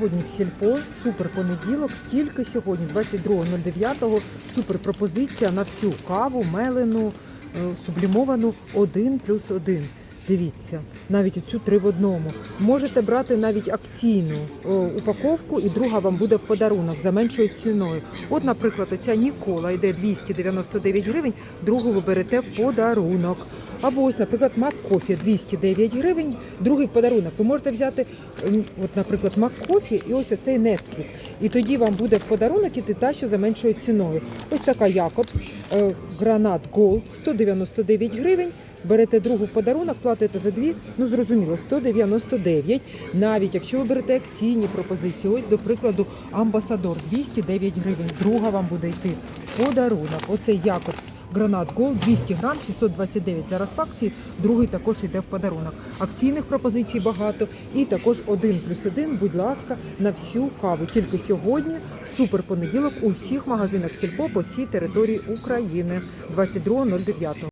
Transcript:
Сьогодні в сільпо супер понеділок, тільки сьогодні, 22.09, супер пропозиція на всю каву, мелену, е, сублімовану 1 плюс 1. Дивіться, навіть оцю три в одному. Можете брати навіть акційну е, упаковку, і друга вам буде в подарунок за меншою ціною. От, наприклад, оця Нікола йде 299 гривень, другу ви берете в подарунок. Або ось, наприклад, Мак Кофі 209 гривень, другий в подарунок. Ви можете взяти, от, наприклад, Мак Кофі і ось оцей Несквік. І тоді вам буде в подарунок іти та, що за меншою ціною. Ось така Якобс, Гранат Голд 199 гривень. Берете другу в подарунок, платите за дві, ну зрозуміло, 199. Навіть якщо ви берете акційні пропозиції, ось до прикладу, Амбасадор 209 гривень. Друга вам буде йти подарунок. Оцей Якобс Гранат Гол 200 грам, 629 зараз в акції. Другий також йде в подарунок. Акційних пропозицій багато. І також один плюс один, будь ласка, на всю каву. Тільки сьогодні супер понеділок у всіх магазинах Сільпо по всій території України 22.09.